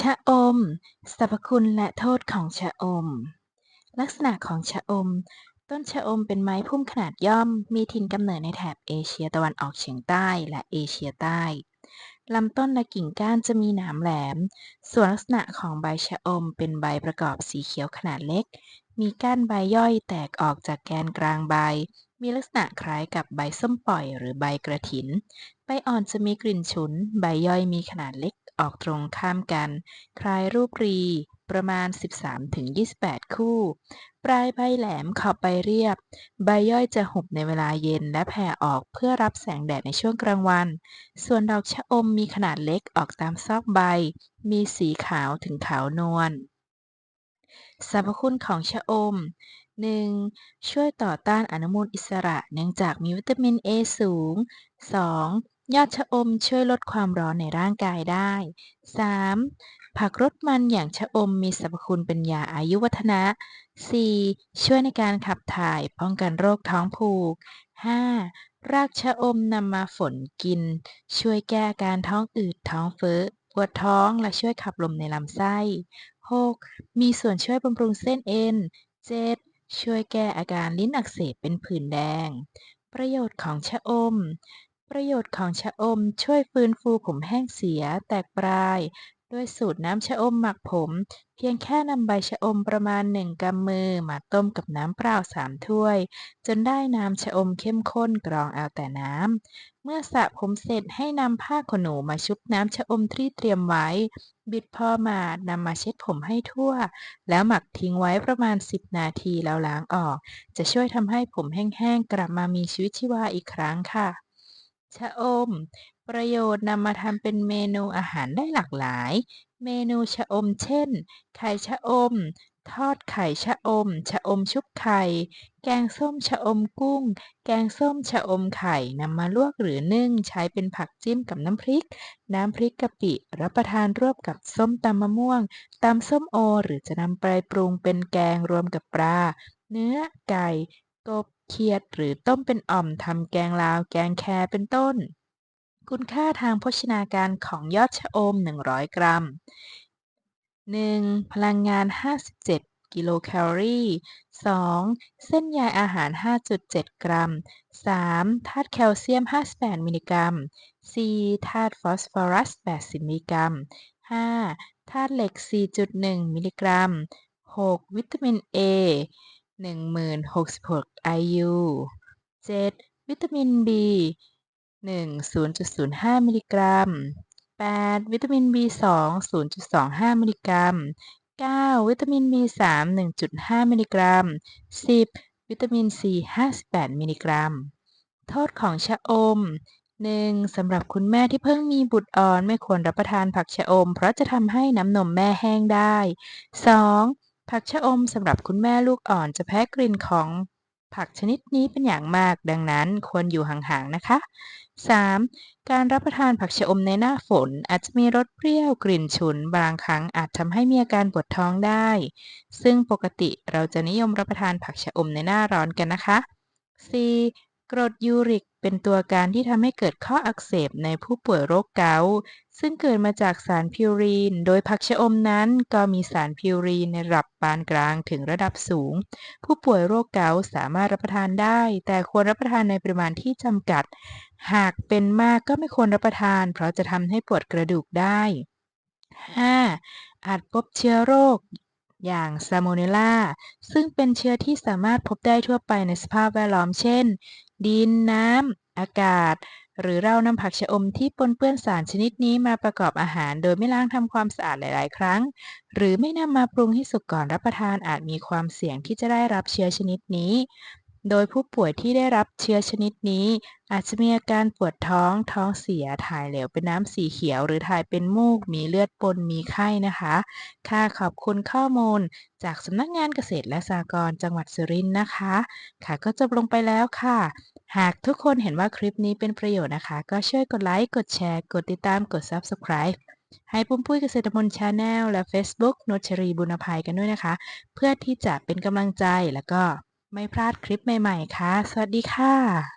ชะอม สรรพคุณและโทษของชะอม ลักษณะของชะอม ต้นชะอมเป็นไม้พุ่มขนาดย่อม มีถิ่นกำเนิดในแถบเอเชียตะวันออกเฉียงใต้และเอเชียใต้ ลำต้นและกิ่งก้านจะมีหนามแหลม ส่วนลักษณะของใบชะอมเป็นใบประกอบสีเขียวขนาดเล็ก มีก้านใบย่อยแตกออกจากแกนกลางใบ มีลักษณะคล้ายกับใบส้มปล่อยหรือใบกระถิน ใบอ่อนจะมีกลิ่นฉุน ใบย่อยมีขนาดเล็กออกตรงข้ามกัน คล้ายรูปรี ประมาณ 13-28 คู่ ปลายใบแหลมขอบใบเรียบ ใบย่อยจะหุบในเวลาเย็นและแผ่ออกเพื่อรับแสงแดดในช่วงกลางวัน ส่วนดอกชะอมมีขนาดเล็กออกตามซอกใบ มีสีขาวถึงขาวนวล สรรพคุณของชะอม 1. ช่วยต่อต้านอนุมูลอิสระเนื่องจากมีวิตามิน A สูง 2. ยอดชะอมช่วยลดความร้อนในร่างกายได้ 3. ผักรสมันอย่างชะอมมีสรรพคุณเป็นยาอายุวัฒนะ 4. ช่วยในการขับถ่ายป้องกันโรคท้องผูก 5. รากชะอมนำมาฝนกิน ช่วยแก้อาการท้องอืดท้องเฟ้อปวดท้องและช่วยขับลมในลำไส้ 6. มีส่วนช่วยบำรุงเส้นเอ็น 7. ช่วยแก้อาการลิ้นอักเสบเป็นผื่นแดง ประโยชน์ของชะอม ประโยชน์ของชะอมช่วยฟื้นฟูผมแห้งเสียแตกปลาย ด้วยสูตรน้ำชะอมหมักผม เพียงแค่นำใบชะอมประมาณ 1กำมือมาต้มกับน้ำเปล่า3ถ้วย จนได้น้ำชะอมเข้มข้นกรองเอาแต่น้ำ เมื่อสระผมเสร็จให้นำผ้าขนหนูมาชุบน้ำชะอมที่เตรียมไว้ บิดพอมานำมาเช็ดผมให้ทั่ว แล้วหมักทิ้งไว้ประมาณ 10 นาทีแล้วล้างออก จะช่วยทำให้ผมแห้งๆ กลับมามีชีวิตชีวาอีกครั้งค่ะ ชะอม ประโยชน์นำมาทำเป็นเมนูอาหารได้หลากหลาย เมนูชะอมเช่น ไข่ชะอม ทอดไข่ชะอม ชะอมชุบไข่ แกงส้มชะอมกุ้ง แกงส้มชะอมไข่นำมาลวกหรือนึ่ง ใช้เป็นผักจิ้มกับน้ำพริก น้ำพริกกะปิ รับประทานร่วมกับส้มตำมะม่วงตำส้มโอ หรือจะนำไปปรุงเป็นแกงรวมกับปลา เนื้อ ไก่ กบ เขียด หรือต้มเป็นอ่อมทำแกงลาว แกงแคเป็นต้น คุณค่าทางโภชนาการของยอดชะอม 100 กรัม 1. พลังงาน 57 กิโลแคลอรี่ 2. เส้นใยอาหาร 5.7 กรัม 3. ธาตุแคลเซียม 58 มิลลิกรัม 4. ธาตุฟอสฟอรัส 80 มิลลิกรัม 5. ธาตุเหล็ก 4.1 มิลลิกรัม 6. วิตามิน A 1066 IU 7. วิตามิน B 1 0.05 มิลลิกรัม 8. วิตามิน B2 0.25 มิลลิกรัม 9. วิตามิน B3 1.5 มิลลิกรัม 10. วิตามิน C 58 มิลลิกรัม โทษของชะอม 1. สำหรับคุณแม่ที่เพิ่งมีบุตรอ่อนไม่ควรรับประทานผักชะอม เพราะจะทำให้น้ำนมแม่แห้งได้ 2. ผักชะอมสำหรับคุณแม่ลูกอ่อนจะแพ้กลิ่นของ ผักชนิดนี้เป็นอย่างมาก ดังนั้นควรอยู่ห่างๆนะคะ 3. การรับประทานผักชะอมในหน้าฝนอาจจะมีรสเปรี้ยวกลิ่นฉุน บางครั้งอาจทำให้มีอาการปวดท้องได้ ซึ่งปกติเราจะนิยมรับประทานผักชะอมในหน้าร้อนกันนะคะ 4. กรดยูริกเป็นตัวการที่ทำให้เกิดข้ออักเสบในผู้ป่วยโรคเกาต์ซึ่งเกิดมาจากสารพิวรีน โดยผักชะอมนั้นก็มีสารพิวรีนในระดับปานกลางถึงระดับสูง ผู้ป่วยโรคเกาต์สามารถรับประทานได้ แต่ควรรับประทานในปริมาณที่จำกัด หากเป็นมากก็ไม่ควรรับประทาน เพราะจะทำให้ปวดกระดูกได้ 5. อาจพบเชื้อโรค อย่างซาโมเนล่าซึ่งเป็นเชื้อที่สามารถพบได้ทั่วไปในสภาพแวดล้อมเช่น ดินน้ำ อากาศ หรือเรานำผักชะอมที่ปนเปื้อนสารชนิดนี้มาประกอบอาหาร โดยไม่ล้างทำความสะอาดหลาย ๆ ครั้ง หรือไม่นำมาปรุงให้สุกก่อนรับประทานอาจมีความเสี่ยงที่จะได้รับเชื้อชนิดนี้ โดยผู้ป่วยที่ได้รับเชื้อชนิดนี้ อาจจะมีอาการปวดท้อง ท้องเสีย ถ่ายเหลวเป็นน้ำสีเขียว หรือถ่ายเป็นมูก มีเลือดปน มีไข้นะคะ ค่ะ ขอบคุณข้อมูล จากสำนักงานเกษตรและสหกรณ์จังหวัดสุรินทร์นะคะ ค่ะ ก็จบลงไปแล้วค่ะ หากทุกคนเห็นว่าคลิปนี้เป็นประโยชน์นะคะ ก็ช่วยกดไลค์ กดแชร์ กดติดตาม กด Subscribe ให้ปุ้มปุ้ยเกษตรมนชาแนลและ Facebook นชรีบุญภัยกันด้วยนะคะ เพื่อที่จะเป็นกำลังใจแล้วก็ ไม่พลาดคลิปใหม่ ๆ ค่ะ สวัสดีค่ะ